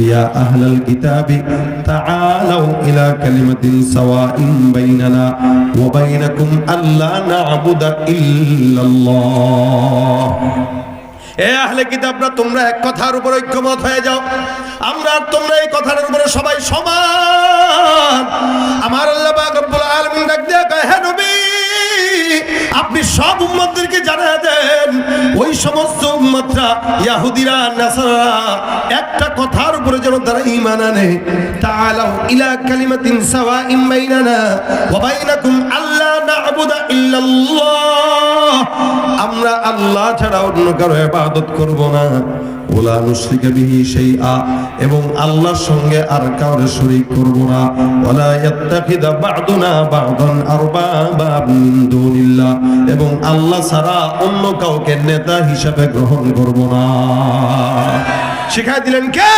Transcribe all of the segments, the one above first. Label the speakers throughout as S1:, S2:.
S1: يا أهل الكتاب تعالوا إلى كلمة سواء بيننا وبينكم ألا نعبد إلا الله
S2: এ আহলে কিতাবরা তোমরা এক কথার উপর ঐক্যমত হয়ে যাও আমরা আর তোমরা এই কথার উপরে সবাই সমান আমার আল্লাহ পাক রব্বুল আলামিন ডাক দিয়ে কয় হে নবী আপনি সব উম্মতদেরকে জানা দেন। ওই সমস্ত উম্মতরা ইয়াহুদিরা নাসারা একটা কথার উপরে যেন তারা ইমান আনে। তাআলাউ ইলা কালিমাতিন সাওয়াইন বাইনানা ওয়া বাইনাকুম আল্লা না'বুদা ইল্লাল্লাহ। আমরা আল্লাহ ছাড়া অন্য কারও ইবাদত করব না। ওলা নুশরিকা বিহি শাইআ, এবং আল্লাহর সঙ্গে আর কাউরে শরীক করব না। ওয়ালা ইয়াত্তাখিদা বা'দুনা এবং আল্লাহ ছাড়া অন্য কাউকে নেতা হিসাবে গ্রহণ করব না। শিখাই দিলেন কে?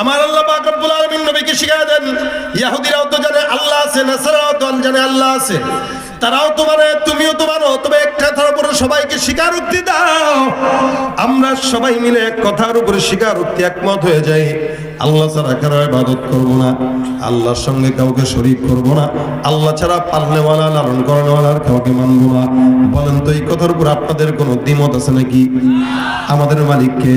S2: আমার আল্লাহ পাক রব্বুল আলামিন নবীকে শিখায় দেন। ইহুদিরাও তো জানে আল্লাহ আছে, নাসারাও তো জানে আল্লাহ আছে। তারাও তোমার, তুমিও তোমারও। তবে এক কথার উপরে সবাইকে স্বীকার স্বীকারোক্তি দাও। আমরা সবাই মিলে এক কথার উপরে স্বীকার স্বীকারোক্তি একমত হয়ে যাই। আল্লাহ ছাড়া কারও ইবাদত করব না। আল্লাহর সঙ্গে কাউকে শরীক করব না। আল্লাহ ছাড়া পালনেওয়ালা লালন করণেওয়ালার কাউকে মানব না। বলেন তো, এই কথার উপর আপনাদের কোনো দ্বিমত আছে নাকি? আমাদের মালিককে।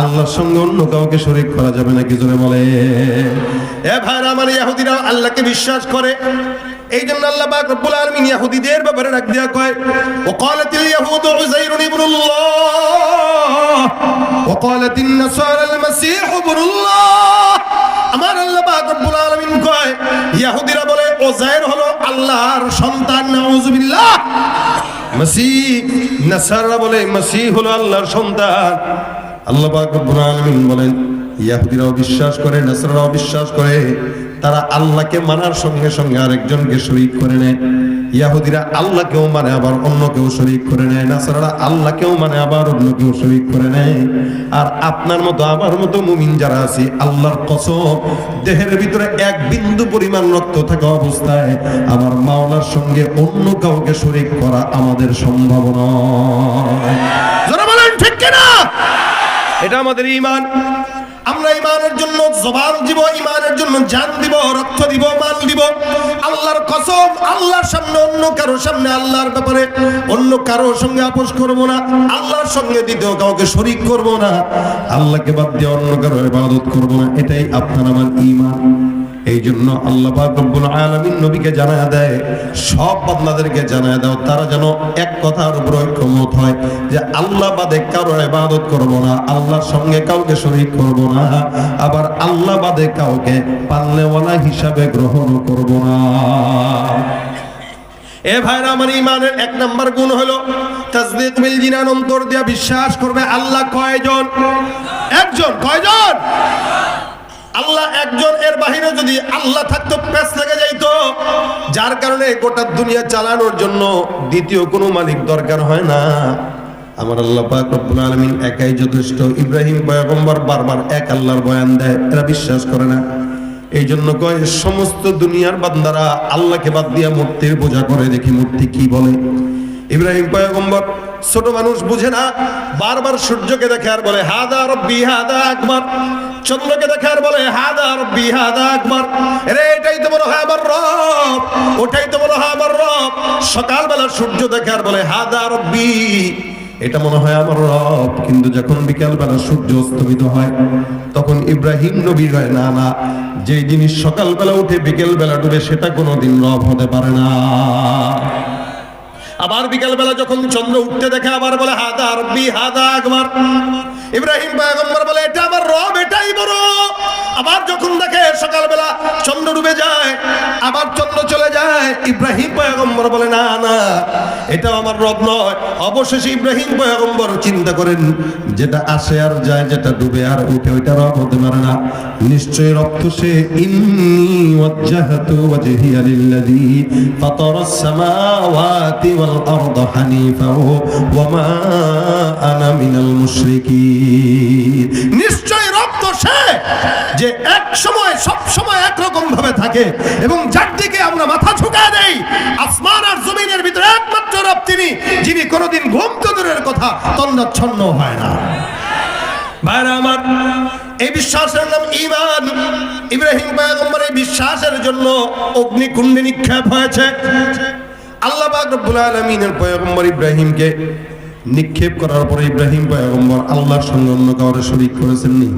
S2: আল্লাহর সঙ্গে অন্য কাউকে শরীক করা যাবে নাকি? জোরে বলে এ ভাইরা আমার ইয়াহুদিরা আল্লাহকে বিশ্বাস করে। এই জন্য আল্লাহ পাক রব্বুল আলামিন ইয়াহুদীদের ব্যাপারে ডাক দেয়া কয় ওয়াকালাতিল ইয়াহুদু উযাইরুন ইবনুল্লাহ। وقالت النصارى المسيح ابن الله আমার আল্লাহ পাক রব্বুল আলামিন কয় ইহুদিরা বলে ওজাইর হলো আল্লাহর সন্তান নাউজুবিল্লাহ মসিহ নাসাররা বলে মসিহ হলো আল্লাহর সন্তান আল্লাহ পাক রব্বুল আলামিন বলেন ইহুদিরাও বিশ্বাস করে নাসারাও বিশ্বাস করে তারা আল্লাহকে মানার সঙ্গে সঙ্গে আরেকজনকে শরীক করে নেয় ইয়াহুদিরা আল্লাহকেও মানে আবার অন্য কেউ শরীক করে নেয়, নাসারারা আল্লাহকেও মানে আবার অন্য কেউ শরীক করে নেয়। আর আপনার মতো, আমার মতো মুমিন যারা আছে, আল্লাহর কসম, দেহের ভিতরে এক বিন্দু পরিমাণ রক্ত থাকা অবস্থায় আমার মাওলার সঙ্গে অন্য কাউকে শরীক করা আমাদের সম্ভব নয়। ঠিক কিনা? এটা আমাদের ইমান আমরা ইমানের জন্য জবান দিব ইমানের জন্য জান দিব, রক্ত দিব, মাল দিব। আল্লাহর কসম, আল্লাহর সামনে, অন্য কারও সামনে, আল্লাহর ব্যাপারে অন্য কারও সঙ্গে আপোষ করব না, আল্লাহর সঙ্গে দ্বিতীয় কাউকে শরিক করব না, আল্লাহকে বাদ দিয়ে অন্য কারও ইবাদত করব না, এটাই আপনার আমার ইমান এই জন্য আল্লাহ রব্বুল আলামিন নবীকে জানায় দেয়, সব বান্দাদেরকে জানায় দাও, তারা যেন এক কথার উপর ঐক্যমত হয় যে আল্লাহ বাদে কারও ইবাদত করব না, আল্লাহর সঙ্গে কাউকে শরীক করব না, আবার আল্লাহ বাদে কাউকে পালনেওয়ালা হিসাবে গ্রহণ করব না। এ ভাইরা, আমার ইমানের এক নাম্বার গুণ হলো অন্তর দিয়া বিশ্বাস করবে আল্লাহ কয়জন? একজন, কয়জন? আল্লাহ একজন, এর বাহিরে যদি আল্লাহ থাকতো পেস লেগে যাইতো। যার কারণে গোটা দুনিয়া চালানোর জন্য দ্বিতীয় কোনো মালিক দরকার হয় না। আমার আল্লাহ পাক রব্বুল আলামিন একাই যথেষ্ট। ইব্রাহিম পয়গম্বর বারবার এক আল্লাহর বয়ান দেয়, এরা বিশ্বাস করে না। এই জন্য কয়, সমস্ত দুনিয়ার বান্দারা আল্লাহকে বাদ দিয়া মূর্তির পূজা করে দেখি, মূর্তি কি বলে। ইব্রাহিম পয়গম্বর ছোট মানুষ বুঝে না, বারবার সূর্যকে দেখে আর বলে, হাদা রব্বি, হাদা আকবার। চন্দ্রকে দেখে আর বলে, হাদা রব্বি, হাদা রে এটাই তো মনে হয়, আমার রব। ওটাই তো মনে হয়, আমার রব। সকালবেলা সূর্য দেখে আর বলে, হাদা রব্বি। এটা মনে হয় আমার রব। কিন্তু যখন বিকালবেলা সূর্য অস্তমিত হয়, তখন ইব্রাহিম নবী হয়, না না যে জিনিস সকালবেলা উঠে বিকেলবেলা ডুবে, সেটা কোনোদিন রব হতে পারে না। আবার বিকালবেলা যখন চন্দ্র উঠতে দেখে আবার বলে, হাদা রব্বি, হাদা আকবার। ইব্রাহিম পয়গম্বর বলে, এটা আমার রব, এটাই বড়। আবার যখন দেখে সকালবেলা চন্দ্র ডুবে যায়, আবার চন্দ্র চলে যায়, ইব্রাহিম পয়গম্বর বলে, না না এটা আমার রব নয়। অবশেষে ইব্রাহিম পয়গম্বর চিন্তা করেন, যেটা আসে আর যায়, যেটা ডুবে আর উঠে, ওইটা রব হতে পারে না। নিশ্চয়ই রব তো সে। ইন্নি ওয়াজ্জাহাতু ওয়াজহিয়া লিল্লাযী ফাতারাস সামাওয়াতি ওয়াল আরদ হানিফা ওয়া মা আনা মিনাল মুশরিকিন। নিশ্চয় রব তো সে যে এক সময়, সব সময় একরকম ভাবে থাকে এবং যার দিকে আমরা মাথা ঝুঁকায় দেই, আসমান আর জমিনের ভিতরে একমাত্র রব তিনি, যিনি কোনোদিন ঘুম দূরের কথা তন্নচ্ছন্ন হয় না। ভাইরা আমার, এই বিশ্বাসের নাম ঈমান। ইব্রাহিম পয়গম্বর এই বিশ্বাসের জন্য অগ্নিকুণ্ডে নিক্ষেপ হয়েছে। আল্লাহ রব্বুল আলামিনের পয়গম্বর ইব্রাহিমকে নিক্ষেপ করার পরে ইব্রাহিম পয়গম্বর আল্লাহর সঙ্গে অন্য কাউরে শরীক করেছেন নি।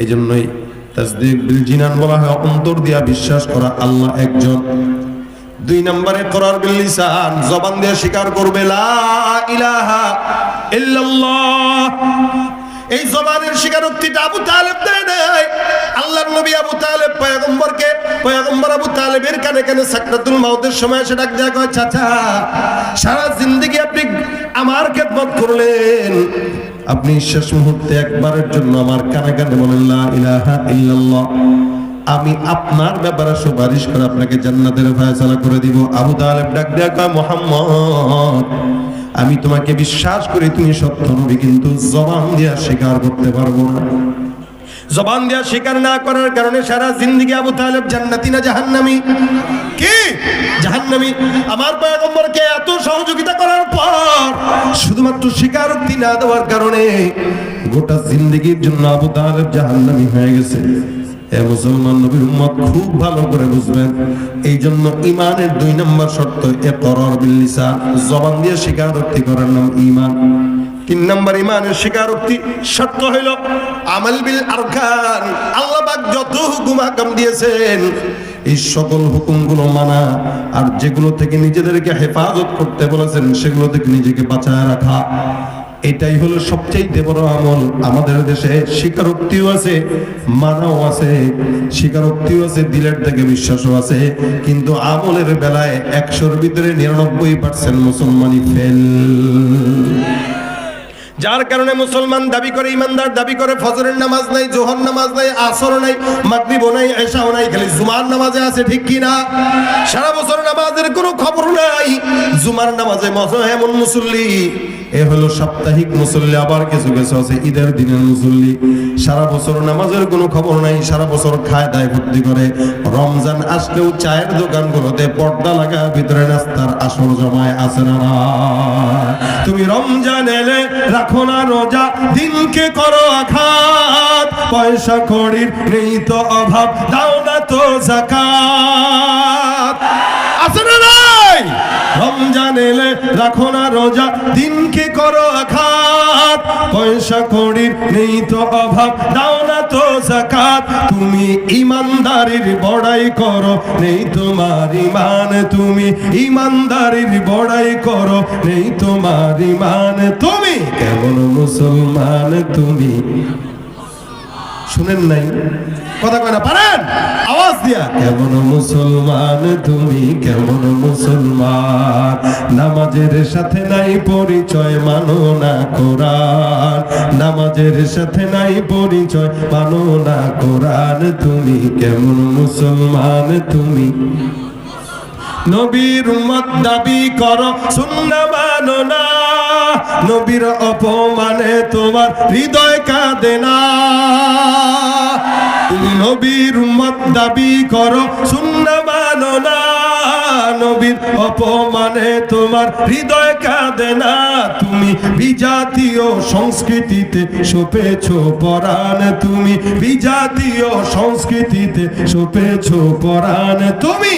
S2: এই জন্যই তাসদিক বিল জিনান বলা হয়, অন্তর দিয়া বিশ্বাস করা আল্লাহ একজন। দুই নম্বরে করার বিল লিসান, জবান দিয়ে স্বীকার করবে, লা ইলাহা ইল্লাল্লাহ। এই জবানের স্বীকারোক্তিটা আবু তালেব দেয় নাই। আল্লাহর নবী আবু তালেব পয়গম্বরকে, পয়গম্বর আবু তালেবের কানে কানে সাকরাতুল মাউতের সময় সে ডাক দেয়া কয়, চাচা, সারা জিন্দগি আমার খেদমত করলেন। আপনি শেষ মুহূর্তে একবারের জন্য আমার কানে কানে বলেন ইলাহা আমি আপনার ব্যাপারে সুপারিশ করে আপনাকে জান্নাতের ফয়সালা করে দিব। আবু তালেব ডাক দেয়া মোহাম্মদ, আমি তোমাকে বিশ্বাস করি, তুমি সত্য নবী, কিন্তু জবান দিয়া স্বীকার করতে পারব না। জবান দিয়া স্বীকার না করার কারণে সারা জিন্দগি আবু তালেব জান্নাতি না জাহান্নামি? কি? জাহান্নামি। আমার পয়গম্বরকে এত সহযোগিতা করার পর শুধুমাত্র স্বীকারোক্তি না দেওয়ার কারণে গোটা জিন্দগির জন্য আবু তালেব জাহান্নামি হয়ে গেছে। এ মুসলমান নবীর উম্মত খুব ভালো করে বুঝবেন। এই জন্য ইমানের দুই নম্বর শর্ত এ করর বিল লিসান। জবান দিয়ে স্বীকারোক্তি করার নাম ইমান তিন নম্বর ইমানের স্বীকারোক্তি শর্ত হইল আমল বিল আরকান। আল্লাহ যত হুকুম হাকাম দিয়েছেন, এই সকল হুকুমগুলো মানা। আর যেগুলো থেকে নিজেদেরকে হেফাজত করতে বলেছেন, সেগুলো থেকে নিজেকে বাঁচায় রাখা। এটাই হলো সবচেয়ে বড় আমল। আমাদের দেশে স্বীকারোক্তিও আছে, মানাও আছে। স্বীকারোক্তিও আছে, দিলের থেকে বিশ্বাসও আছে। কিন্তু আমলের বেলায় একশোর ভিতরে নিরানব্বই পার্সেন্ট মুসলমানই ফেল যার কারণে মুসলমান দাবি করে ইমানদার, দাবি করে ফজরের নামাজ নাই, জোহর নামাজ নাই, আসর নাই, মাগরিব নাই, এশাও নাই, খালি জুমার নামাজে আছে, ঠিক কি না? সারা বছর নামাজের কোনো খবর নাই। জুমার নামাজে মজা এমন মুসল্লি। এ হলো সাপ্তাহিক মুসল্লি, আবার কিছু কিছু আছে, ঈদের দিনের মুসল্লি। সারা বছর নামাজের কোনো খবর নাই, সারা বছর খায় দায় ভর্তি করে। রমজান আসলেও চায়ের দোকানগুলোতে পর্দা লাগা ভিতরে নাস্তার আসর জমায় আছে না? তুমি রমজান এলে রাখো না রোজা, দিনকে করো আঘাত। পয়সা কড়ির নেই তো অভাব, দাও না তো জাকাত। রমজান এলে রাখো না রোজা। দিনকে করো আঘাত? পয়সা কড়ির নেই তো অভাব। দাও না তো জাকাত। তুমি ইমানদারির বড়াই করো। নেই তোমার ইমান। তুমি ইমানদারির বড়াই করো। নেই তোমার ইমান। তুমি কেমন মুসলমান? তুমি। শুনেন নাই? কথা কয় না, পারেন? আওয়াজ কেমন মুসলমান, তুমি কেমন মুসলমান? নামাজের সাথে নাই পরিচয়, মানো না কোরআন। নামাজের সাথে নাই পরিচয়, মানো না কোরআন। তুমি কেমন মুসলমান, তুমি নবীর উম্মত দাবি করো, সুন্না মানো না। নবীর অপমানে তোমার হৃদয় কাঁদে না। তুমি নবীর উম্মত, দাবি করো সুন্না মানো না। নবীর অপমানে তোমার হৃদয় কাঁদে না। তুমি বিজাতীয় সংস্কৃতিতে সপেছ পরাণ। তুমি বিজাতীয় সংস্কৃতিতে সপেছ পরাণ। তুমি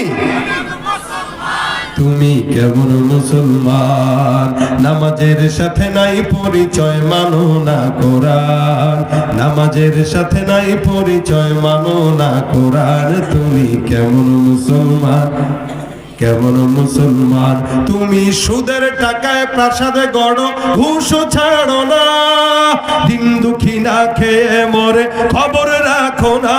S2: তুমি কেমন মুসলমান? নামাজের সাথে নাই পরিচয় মানো না কোরআন। নামাজের সাথে নাই পরিচয় মানো না কোরআন। তুমি কেমন মুসলমান? কেমন মুসলমান? তুমি সুদের টাকায় প্রাসাদে গড়, ঘুষ ছাড়ো না। দিন দুঃখী না খেয়ে মরে, খবর রাখো না।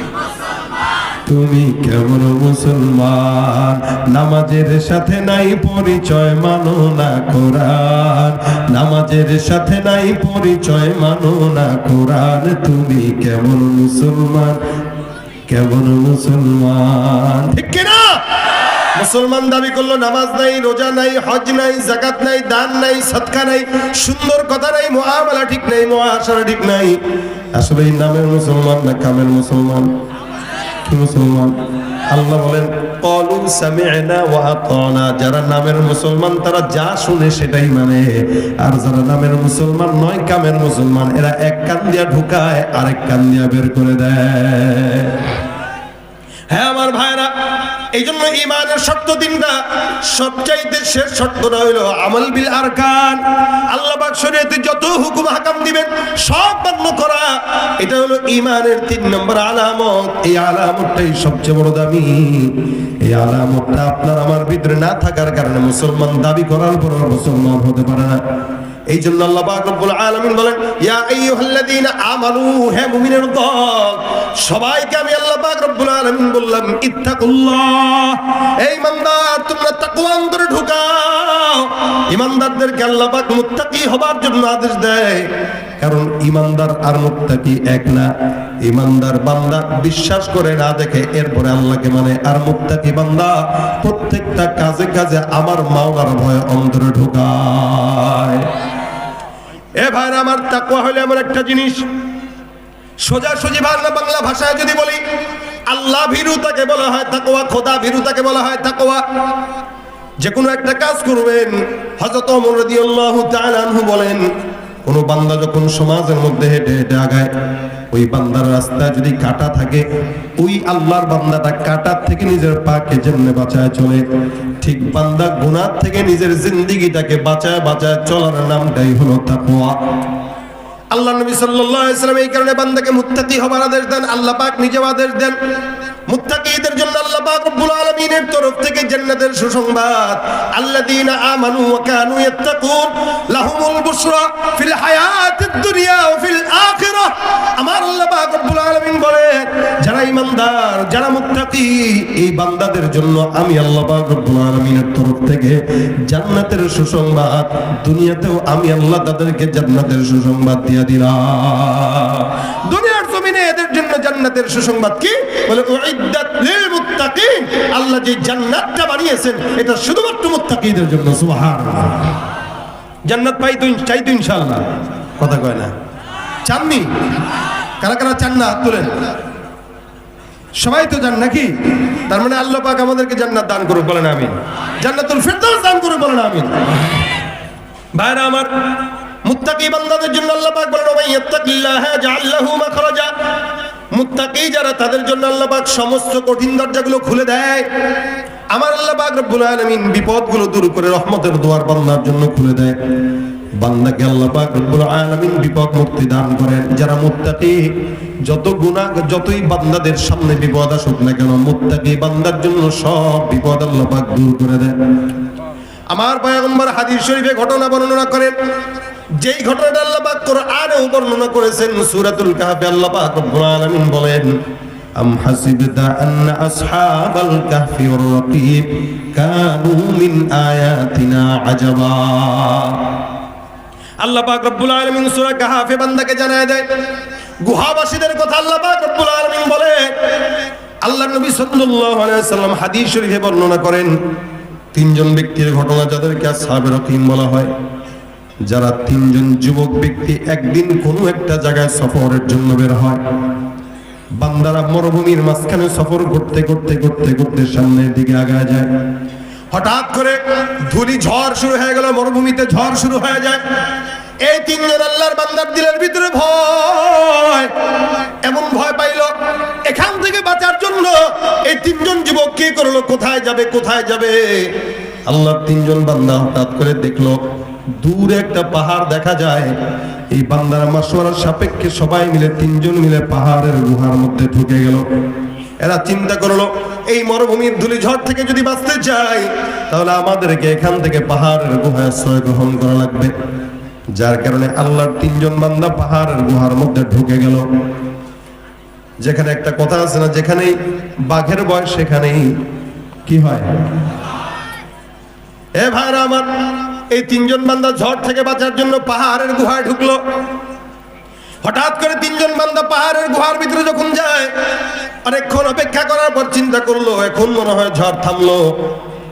S2: তুমি কেমন মুসলমান? নামাজের সাথে নাই পরিচয় মানো না কোরআন। নামাজের সাথে নাই পরিচয় মানো না কোরআন। তুমি কেমন মুসলমান? কেমন মুসলমান? ঠিক কিনা? মুসলমান দাবি করল, নামাজ নাই, রোজা নাই, হজ নাই জাকাত নাই, দান নাই, সৎকা নাই, সুন্দর কথা নাই মুআমালা ঠিক নাই মহাশালা ঠিক নাই। আসলে এই নামের মুসলমান না কামের মুসলমান? মুসলমান। আল্লাহ বলেন কলু সামি'না ওয়া আতানা যারা নামের মুসলমান, তারা যা শুনে সেটাই মানে। আর যারা নামের মুসলমান নয়, কামের মুসলমান, এরা এক কান দিয়া ঢুকায়, আরেক কান দিয়া বের করে দেয়। হ্যাঁ আমার ভাইরা এই জন্য ইমানের শর্ত তিনটা। সবচাইতে শেষ শর্তটা হইল আমল বিল আরকান। আল্লাহ পাক শরীয়তে যত হুকুম হাকাম দিবেন, সব মান্য করা। এটা হলো ইমানের তিন নম্বর আলামত। এই আলামতটাই সবচেয়ে বড় দামি। এই আলামতটা আপনার আমার ভিতরে না থাকার কারণে মুসলমান দাবি করার পর মুসলমান হতে পারে না। এই জন্য আল্লাহ বলেন সবাইকে আমি আল্লাহ বললাম এই ইমানদার, তোমরা ঢুকাও। ইমানদারদেরকে হবার জন্য আদেশ দেয়। কারণ ইমানদার আর এক না। ইমানদার বান্দা বিশ্বাস করে না দেখে, এরপরে আল্লাহকে মানে আর মুত্তাকি বান্দা, প্রত্যেকটা কাজে কাজে আমার মাওলার ভয় অন্তরে ঢুকায়। এ ভাইরা আমার তাকুয়া হলে আমার একটা জিনিস। সোজা সোজি বাংলা বাংলা ভাষায় যদি বলি, আল্লাহ ভীরু তাকে বলা হয় তাকুয়া খোদা ভীরু তাকে বলা হয় তাকুয়া যে কোনো একটা কাজ করবেন রাদিয়াল্লাহু তাআলা আনহু বলেন, কোনো বান্দা যখন সমাজের মধ্যে হেঁটে হেঁটে আগায় ওই বান্দার রাস্তায় যদি কাটা থাকে, ওই আল্লাহর বান্দাটা কাটার থেকে নিজের পাকে যেমনে বাঁচায় চলে। ঠিক বান্দা গুনার থেকে নিজের জিন্দিগিটাকে বাঁচায় বাঁচায় চলার নামটাই হলো তাকওয়া। আল্লাহ নবী সাল্লাল্লাহু আলাইহি সাল্লাম এই কারণে বান্দাকে মুত্তাকি হবার আদেশ দেন, আল্লাহ পাক নিজেও আদেশ দেন। মুত্তাকিদের জন্য আল্লাহ পাক রব্বুল আলামিনের তরফ থেকে জান্নাতের সুসংবাদ, আল্লাযীনা আমানু ওয়া কানু ইয়াত্তাকুন, লাহুমুল ফিল হায়াতিদ দুনিয়া ওয়া ফিল আমার আল্লাহ পাক রব্বুল আলামিন যারা যারা মুত্তাকি, এই বান্দাদের জন্য আমি আল্লাহ পাক রব্বুল আলামিনের তরফ থেকে জান্নাতের সুসংবাদ, দুনিয়াতেও আমি আল্লাহ তাদেরকে জান্নাতের সুসংবাদ দিয়ে দিলাম দুনিয়ার জমিনে এদের জন্য জান্নাতের সুসংবাদ কি? বলে লিল মুত্তাকিন আল্লাহ যে জান্নাতটা বানিয়েছেন, এটা শুধুমাত্র মুত্তাকিদের জন্য, সুবহানাল্লাহ। জান্নাত পাই তো চাই তো ইনশাআল্লাহ। কথা কয় না। চাননি? কারা কারা চান না তোলেন? সবাই তো জান নাকি? তার মানে আল্লাহ পাক আমাদেরকে জান্নাত দান করুক, বলেন আমিন। জান্নাতুল ফেরদাউস দান করুক, বলেন আমিন। ভাইরা আমার, মুত্তাকি বান্দাদের জন্য আল্লাহ পাক বলেন ওমাই ইয়াত্তাকিল্লাহ লাহু মাখরাজা। মুত্তাকি যারা, তাদের জন্য আল্লাহ পাক সমস্ত কঠিন দরজাগুলো খুলে দেয়। আমার আল্লাহ পাক রব্বুল আলামিন বিপদগুলো দূর করে রহমতের দুয়ার বান্দার জন্য খুলে দেয়। বান্দাকে আল্লাহ পাক রব্বুল আলামিন বিপদ মুক্তি দান করেন। যারা মুত্তাকি, যত গুণা যতই বান্দাদের সামনে বিপদ আসুক না কেন, মুত্তাকি বান্দার জন্য সব বিপদ আল্লাহ পাক দূর করে দেয় আমার পয়গম্বর হাদিস শরীফে ঘটনা বর্ণনা করেন যেই ঘটনাটা আল্লাহ পাক কোরআনেও বর্ণনা করেছেন, সূরাতুল কাহফে আল্লাহ পাক রব্বুল আলামিন বলেন, আম হাসিবতা আন্না আসহাবাল কাহফি ওয়ার রাকিব কানু মিন আয়াতিনা আজাবা। আল্লাহ পাক রব্বুল আলামিন সূরা কাহফে বান্দাকে জানায় দেয়, গুহাবাসীদের কথা আল্লাহ পাক রব্বুল আলামিন বলে। আল্লাহ নবী সাল্লাল্লাহু আলাইহি সাল্লাম হাদিস শরীফে বর্ণনা করেন, তিনজন ব্যক্তির ঘটনা যাদেরকে আসহাবে রকিম বলা হয়। যারা তিনজন যুবক ব্যক্তি একদিন কোনো একটা জায়গায় সফরের জন্য বের হয়, বান্দারা মরুভূমির মাঝখানে সফর করতে করতে করতে করতে সামনের দিকে আগায় যায়। হঠাৎ করে ধুলি ঝড় শুরু হয়ে গেল, মরুভূমিতে ঝড় শুরু হয়ে যায়। এই তিনজন আল্লাহর বান্দার দিলের ভিতরে ভয়, এমন ভয় পাইল। এখান থেকে বাঁচার জন্য এই তিনজন যুবক কি করল, কোথায় যাবে কোথায় যাবে? আল্লাহর তিনজন বান্দা হঠাৎ করে দেখল দূরে একটা পাহাড় দেখা যায়। এই বান্দারা মাসোয়ারার সাপেক্ষে সবাই মিলে, তিনজন মিলে পাহাড়ের গুহার মধ্যে ঢুকে গেল। এরা চিন্তা করল, এই মরুভূমির ধুলি ঝড় থেকে যদি বাঁচতে চাই, তাহলে আমাদেরকে এখান থেকে পাহাড়ের গুহায় আশ্রয় গ্রহণ করা লাগবে। যার কারণে আল্লাহর তিনজন বান্দা পাহাড়ের গুহার মধ্যে ঢুকে গেল। যেখানে একটা কথা আছে না, যেখানেই বাঘের বয়স, সেখানেই কি হয়? এ ভাইরা আমার এই তিনজন বান্দা ঝড় থেকে বাঁচার জন্য পাহাড়ের গুহায় ঢুকলো। হঠাৎ করে তিনজন বান্দা পাহাড়ের গুহার ভিতরে যখন যায়, অনেকক্ষণ অপেক্ষা করার পর চিন্তা করল, এখন মনে হয় ঝড় থামলো।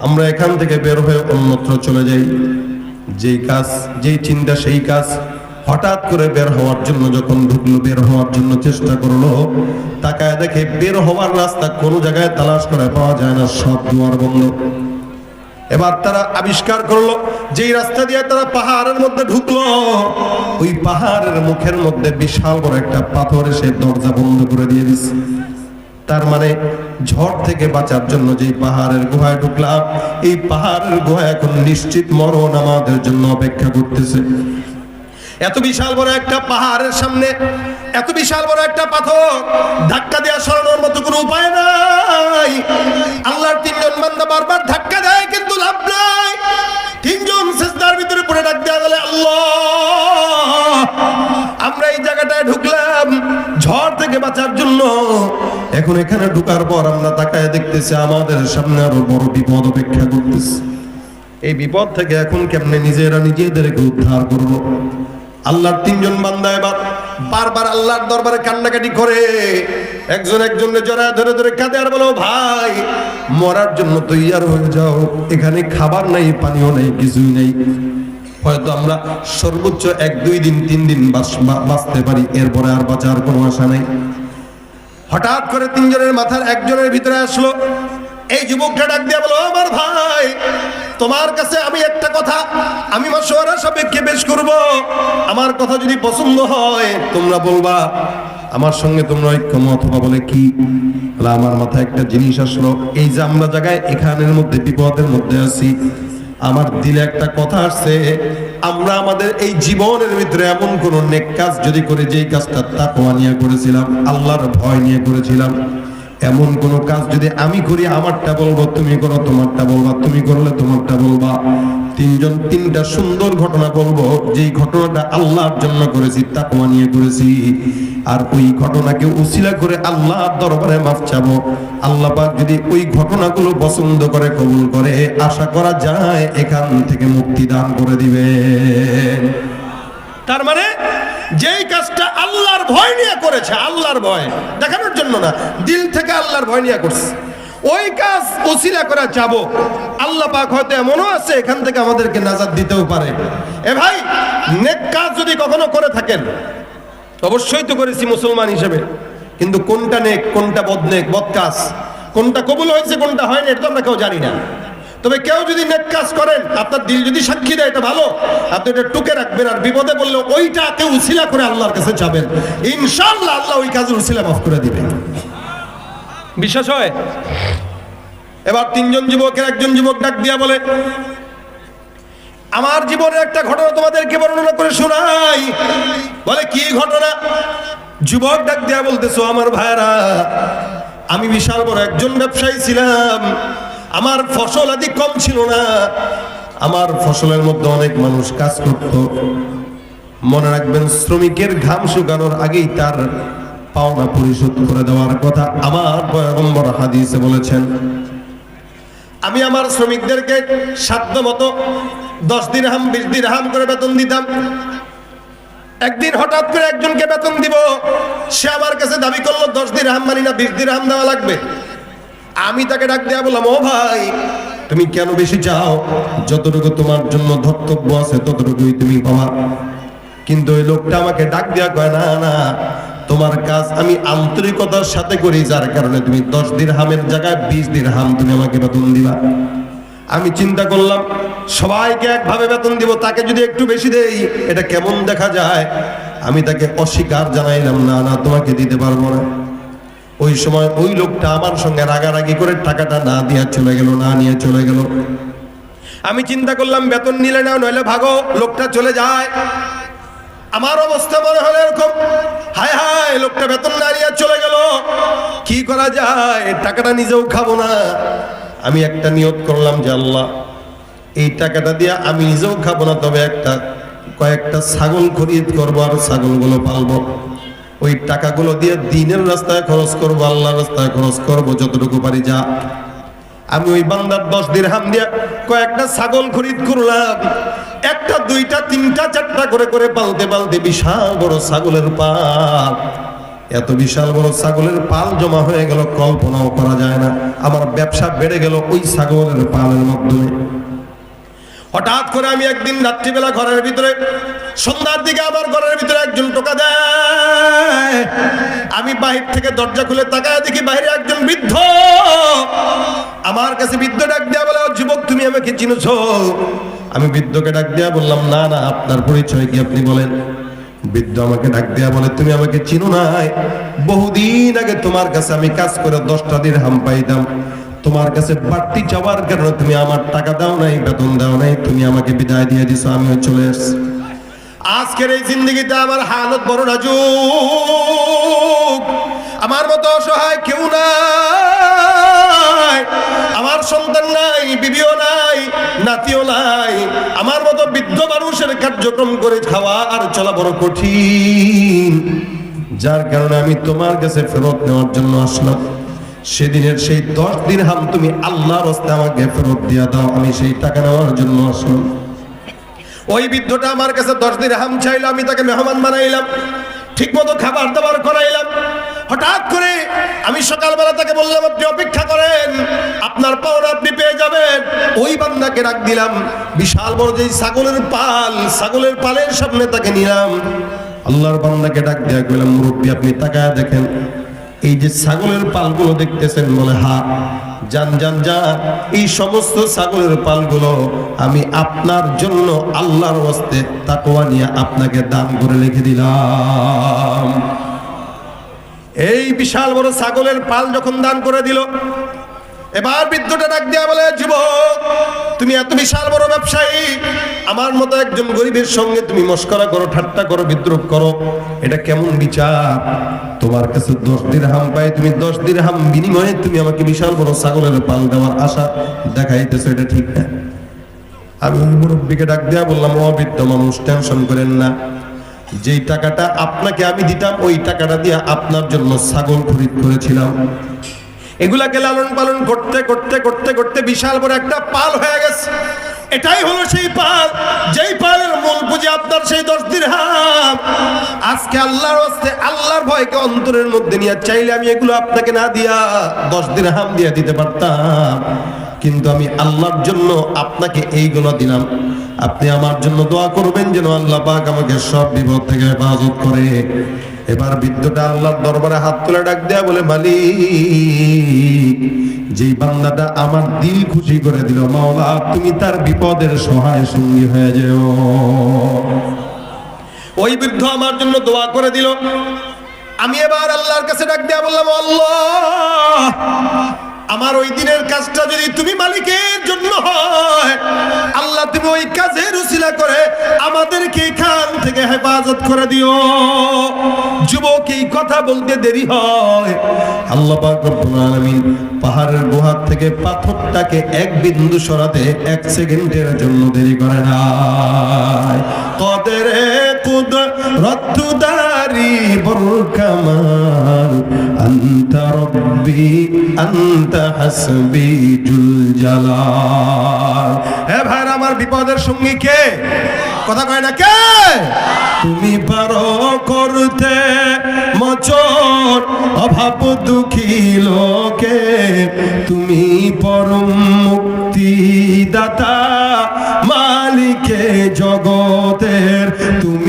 S1: আমরা এখান থেকে বের হয়ে অন্যত্র চলে যাই। যেই কাজ, যেই চিন্তা, সেই কাজ হঠাৎ করে বের হওয়ার জন্য যখন ঢুকলো, বের হওয়ার জন্য চেষ্টা করল, তাকায় দেখে বের হওয়ার রাস্তা কোনো জায়গায় তালাশ করে পাওয়া যায় না, সব দুয়ার বন্ধ।
S2: এবার তারা আবিষ্কার করল, যেই রাস্তা দিয়ে তারা পাহাড়ের মধ্যে ঢুকলো,
S1: ওই পাহাড়ের মুখের মধ্যে বিশাল বড় একটা পাথর এসে দরজা বন্ধ করে দিয়ে দিচ্ছে তার মানে ঝড় থেকে বাঁচার জন্য যে পাহাড়ের গুহায় ঢুকলাম, এই পাহাড়ের গুহা এখন নিশ্চিত মরণ আমাদের জন্য অপেক্ষা করতেছে।
S2: এত বিশাল বড় একটা পাহাড়ের সামনে, এত বিশাল বড় একটা পাথর, ধাক্কা দেওয়া সরানোর মতো কোনো উপায় নাই। আল্লাহর তিনজন বান্দা বারবার ধাক্কা দেয়, কিন্তু লাভ নাই। তিনজন সেজদার ভিতরে পড়ে ডাক দেওয়া গেলে, আল্লাহ, আমরা এই জায়গাটায় ঢুকলাম, ঝড় থেকে বাঁচার জন্য।
S1: এখন এখানে ঢুকার পর আমরা তাকায় দেখতেছি আমাদের সামনে আরও বড় বিপদ অপেক্ষা করতেছে। এই বিপদ থেকে এখন কেমনে নিজেরা নিজেদেরকে উদ্ধার করব?
S2: আল্লাহর তিনজন বান্দা এবার বারবার আল্লাহর দরবারে কান্নাকাটি করে। একজন একজনের জড়ায় ধরে ধরে কাঁদে আর বলো ভাই,
S1: মরার জন্য তৈয়ার হয়ে যাও। এখানে খাবার নাই, পানিও নেই, কিছুই নেই। হয়তো আমরা সর্বোচ্চ এক, দুই দিন, তিন দিন বাঁচতে পারি। এরপরে আর বাঁচার কোনো আশা নেই।
S2: হঠাৎ করে তিনজনের মাথার একজনের ভিতরে আসলো। এই যুবকটা ডাক দিয়ে বলো আমার ভাই তোমার কাছে আমি একটা কথা, আমি মাসোয়ারা সাপেক্ষে বেশ করব। আমার কথা যদি পছন্দ হয়,
S1: তোমরা বলবা, আমার সঙ্গে তোমরা ঐক্যমত অথবা বলে কি? আমার মাথায় একটা জিনিস আসলো, এই যে আমরা জায়গায় এখানের মধ্যে, বিপদের মধ্যে আছি, আমার দিলে একটা কথা আসছে, আমরা আমাদের এই জীবনের ভিতরে এমন কোন নেক কাজ যদি করে, যেই কাজটা তাকওয়া নিয়ে করেছিলাম, আল্লাহর ভয় নিয়ে করেছিলাম এমন কোন কাজ যদি আমি করি, আমারটা বলব, তুমি করো, তোমারটা বলবা, তুমি করলে তোমারটা বলবা। তিনজন তিনটা সুন্দর ঘটনা বলব, যেই ঘটনাটা আল্লাহর জন্য করেছি, তাকওয়া নিয়ে করেছি। আর ওই ঘটনাকে উসিলা করে আল্লাহর দরবারে মাফ চাবো। আল্লাহ যদি ওই ঘটনাগুলো পছন্দ করে, কবুল করে, আশা করা যায়, এখান থেকে মুক্তি দান করে দিবে
S2: তার মানে যেই কাজটা আল্লাহর ভয় নিয়ে করেছে, আল্লাহর ভয়। দেখানোর জন্য না, দিল থেকে আল্লাহর ভয় নিয়ে করছে। ওই কাজ ওসিলা করা যাব। আল্লাহ পাক হয়তো এমনও আছে, এখান থেকে আমাদেরকে নাজাদ দিতেও পারে। এ ভাই, নেক কাজ যদি কখনো করে থাকেন, অবশ্যই তো করেছি মুসলমান হিসেবে। কিন্তু কোনটা নেক, কোনটা বদনেক বদ কাজ কোনটা কবুল হয়েছে, কোনটা হয়নি, এটা তো আমরা কেউ জানি না। তবে কেউ যদি নেক কাজ করেন আপনার দিল যদি সাক্ষী দেয় এটা ভালো। আপনি এটা টুকে রাখবেন আর বিপদে বললে ওইটাকে উসিলা করে আল্লাহর কাছে যাবেন। ইনশাল্লাহ আল্লাহ ওই কাজের উসিলা মাফ করে দিবেন বিশ্বাস হয়? এবার তিনজন যুবকের একজন যুবক ডাক দিয়া বলে আমার জীবনের একটা ঘটনা তোমাদেরকে বর্ণনা করে শোনাই। বলে কি ঘটনা? যুবক ডাক দিয়া বলতেছো আমার ভাইরা আমি বিশাল বড় একজন ব্যবসায়ী ছিলাম। আমার ফসল আদি কম ছিল না।
S1: আমার ফসলের মধ্যে অনেক মানুষ কাজ করত। মনে রাখবেন, শ্রমিকের ঘাম শুকানোর আগেই তার পাওনা পরিশোধ করে দেওয়ার কথা আমার পয়গম্বর হাদিসে বলেছেন।
S2: আমি আমার শ্রমিকদেরকে সাধ্য মতো দশ দিন হাম বিশ দিন হাম করে বেতন দিতাম। একদিন হঠাৎ করে একজনকে বেতন দিব। সে আমার কাছে দাবি করল, দশ দিন হাম মানি না, বিশ দিন হাম দেওয়া লাগবে। আমি তাকে ডাক দেয়া বললাম, ও ভাই,
S1: তুমি কেন বেশি চাও? যতটুকু তোমার জন্য ধর্তব্য আছে, ততটুকুই তুমি পাবা। কিন্তু ওই লোকটা আমাকে ডাক দেওয়া কয়, না না, তোমার কাজ আমি আন্তরিকতার সাথে করি, যার কারণে তুমি দশ দিন হামের জায়গায় বিশ দিন হাম তুমি আমাকে বেতন দিবা। আমি চিন্তা করলাম, সবাইকে একভাবে বেতন দিব, তাকে যদি একটু বেশি দেই, এটা কেমন দেখা যায়? আমি তাকে অস্বীকার জানাইলাম, না না, তোমাকে দিতে পারব না। ওই সময় ওই লোকটা আমার সঙ্গে রাগারাগি করে টাকাটা না দিয়ে চলে গেল, না নিয়ে চলে গেল।
S2: আমি চিন্তা করলাম, বেতন নিলে না নইলে ভাগো, লোকটা চলে যায়। আমার অবস্থা মনে হলো এরকম। হায় হায়, লোকটা বেতন না নিয়ে চলে গেল। কি করা যায়? টাকাটা নিজেও খাব না।
S1: আমি একটা নিয়ত করলাম যে আল্লাহ, এই টাকাটা দিয়ে আমি নিজেও খাব না, তবে একটা কয়েকটা ছাগল খরিদ করব আর ছাগলগুলো পালবো। ওই টাকাগুলো দিয়ে দিনের রাস্তায় খরচ করব, আল্লাহর রাস্তায় খরচ করব, যতটুকু পারি যা।
S2: আমি ওই বান্দার দশ দিন হাম দিয়া কয়েকটা ছাগল খরিদ করলাম। একটা, দুইটা, তিনটা, চারটা করে করে পালতে পালতে বিশাল বড় ছাগলের পাল।
S1: এত বিশাল বড় ছাগলের পাল জমা হয়ে গেল, কল্পনাও করা যায় না। আমার ব্যবসা বেড়ে গেল ওই ছাগলের পালের মাধ্যমে।
S2: হঠাৎ করে আমি একদিন রাত্রিবেলা ঘরের ভিতরে, সন্ধ্যার দিকে আবার ঘরের ভিতরে একজন টোকা দেয়। আমি বাহির থেকে দরজা খুলে তাকায় দেখি বাইরে একজন বৃদ্ধ। আমার কাছে বৃদ্ধ ডাক দেওয়া বলে যুবক, তুমি আমাকে চিনেছ?
S1: আমি বৃদ্ধকে ডাক দেওয়া বললাম, না না, আপনার পরিচয় কি আপনি বলেন? বৃদ্ধ আমাকে ডাক দেয়া বলে, তুমি আমাকে চিনো নাই। বহুদিন আগে তোমার কাছে আমি কাজ করে দশটা দিন হাম পাইতাম। তোমার কাছে বাড়তি যাওয়ার কারণে তুমি আমার টাকা দাও নাই, বেতন দাও নাই, তুমি আমাকে বিদায় দিয়ে দিছো আমিও চলে এসছি
S2: আজকের এই জিন্দগিতে আমার হালত বড় নাজুক। আমার মতো অসহায় কেউ নাই। আমার সন্তান নাই, বিবিও নাই, নাতিও নাই। আমার মতো বৃদ্ধ মানুষের কার্যক্রম করে খাওয়া আর চলা বড় কঠিন।
S1: যার কারণে আমি তোমার কাছে ফেরত নেওয়ার জন্য আসলাম। সেদিনের সেই দশ দিন হাম তুমি আল্লাহর হস্তে আমাকে ফেরত দিয়া দাও, আমি সেই টাকা নেওয়ার জন্য আসলাম।
S2: ওই বৃদ্ধটা আমার কাছে দশ দিন হাম চাইলো, আমি তাকে মেহমান বানাইলাম ঠিক মতো খাবার দাবার করাইলাম। হঠাৎ করে আমি সকালবেলা তাকে বললাম, আপনি অপেক্ষা করেন, আপনার পাওনা আপনি পেয়ে যাবেন। ওই বান্দাকে ডাক দিলাম, বিশাল বড় যে ছাগলের পাল, ছাগলের পালের সামনে তাকে নিলাম।
S1: আল্লাহর বান্দাকে ডাক দেয়া গেলাম মুরব্বী, আপনি তাকায় দেখেন এই যে ছাগলের পালগুলো দেখতেছেন বলে, হা, যান যান যান। এই সমস্ত ছাগলের পালগুলো আমি আপনার জন্য আল্লাহর হস্তে তাকোয়া নিয়ে আপনাকে দান করে রেখে দিলাম।
S2: এই বিশাল বড় ছাগলের পাল যখন দান করে দিল এবার বৃদ্ধটা ডাক দেয়া বলে, যুবক, তুমি এত বিশাল বড় ব্যবসায়ী। আমার মতো একজন গরিবের সঙ্গে তুমি মস্করা করো, ঠাট্টা করো বিদ্রুপ করো।
S1: এটা কেমন বিচার? তোমার কাছে দশ দিন হাম পাই, তুমি দশ দিন হাম বিনিময়ে তুমি আমাকে বিশাল বড় ছাগলের পাল দেওয়ার আশা দেখাইতেছো, এটা ঠিক না। আমি মুরব্বীকে ডাক দেয়া বললাম অবৃদ্ধ মানুষ, টেনশন করেন না। যেই টাকাটা আপনাকে আমি দিতাম, ওই টাকাটা দিয়ে আপনার জন্য ছাগল খরিদ করেছিলাম।
S2: এগুলাকে লালন পালন করতে করতে করতে করতে বিশাল বড় একটা পাল হয়ে গেছে। এটাই হলো সেই পাল, যেই পালের মূল পুঁজি আপনার সেই দশ দিন হাম আজকে আল্লাহর হস্তে, আল্লাহর ভয়কে অন্তরের মধ্যে নিয়ে চাইলে আমি এগুলো আপনাকে না দিয়া
S1: দশ দিন হাম দিয়ে দিতে পারতাম। কিন্তু আমি আল্লাহর জন্য আপনাকে এইগুলো দিলাম। আপনি আমার জন্য দোয়া করবেন যেন আল্লাহ পাক আমাকে সব বিপদ থেকে হেফাজত করে। এবার বৃদ্ধটা আল্লাহর দরবারে হাত তুলে ডাক দেয়া বলে মালি যে বান্দাটা আমার দিল খুশি করে দিল, মাওলা, তুমি তার বিপদের সহায় সঙ্গী হয়ে যেও।
S2: ওই বৃদ্ধ আমার জন্য দোয়া করে দিল। আমি এবার আল্লাহর কাছে ডাক দেয়া বললাম, আল্লাহ আমার ওই দিনের কাজটা যদি তুমি মালিকের জন্য হয়, আল্লাহ তুমি ওই কাজের উসিলা করে আমাদেরকে এখান থেকে হেফাজত করে দিও। যুবক, এই কথা বলতে দেরি হয়।
S1: আল্লাহ পাহাড়ের গুহার থেকে পাথরটাকে এক বিন্দু সরাতে এক সেকেন্ডের জন্য দেরি করে না কদের কুদরত দারি বল কামাল আনতা রব্বি, আনতা হাসবি জুল জালাল
S2: হ্যাঁ ভাই আমার বিপদের সঙ্গী কে? কথা কয় না কে?
S1: তুমি পারো করতে, মচর, অভাব দুঃখী লোকে। তুমি পরম মুক্তি দাতা মালিকে জগতের। তুমি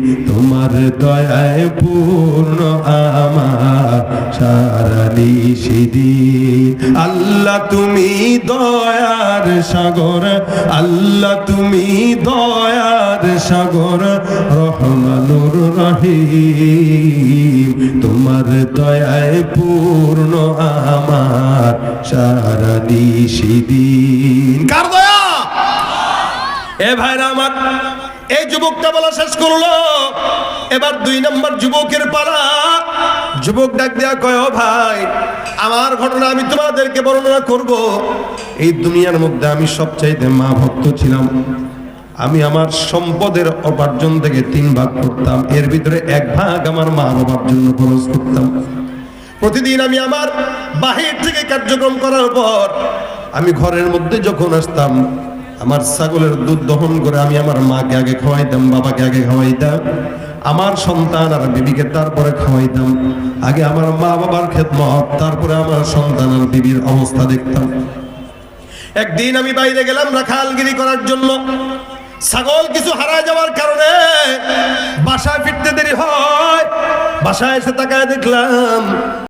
S1: তোমার দয়ায় পূর্ণ আমার সারা নিষিদিন আল্লাহ তুমি দয়ার সাগর, আল্লাহ তুমি দয়ার সাগর, রহমানুর রহিম। তোমার দয়ায় পূর্ণ আমার সারা নিষিদিন
S2: কার দয়া? এ ভাইরা আমার এই যুবকটা বলা শেষ করল। এবার দুই নম্বর যুবকের পালা যুবক ডাক দেয়া কয় ভাই, আমার ঘটনা আমি তোমাদেরকে বর্ণনা করব।
S1: এই দুনিয়ার মধ্যে আমি সবচাইতে মা ভক্ত ছিলাম। আমি আমার সম্পদের উপার্জন থেকে তিন ভাগ করতাম। এর ভিতরে এক ভাগ আমার মা বাবার জন্য খরচ করতাম।
S2: প্রতিদিন আমি আমার বাহির থেকে কার্যক্রম করার পর
S1: আমি ঘরের মধ্যে যখন আসতাম আমার ছাগলের দুধ দহন করে আমি আমার মাকে আগে খাওয়াইতাম, বাবাকে আগে খাওয়াইতাম, আমার সন্তান আর বিবিকে তারপরে খাওয়াইতাম। আগে আমার মা বাবার খেদমত, তারপরে আমার সন্তান আর বিবির অবস্থা দেখতাম।
S2: একদিন আমি বাইরে গেলাম রাখালগিরি করার জন্য। ছাগল কিছু হারায় যাওয়ার কারণে বাসায় ফিরতে দেরি হয়। বাসায় এসে তাকায় দেখলাম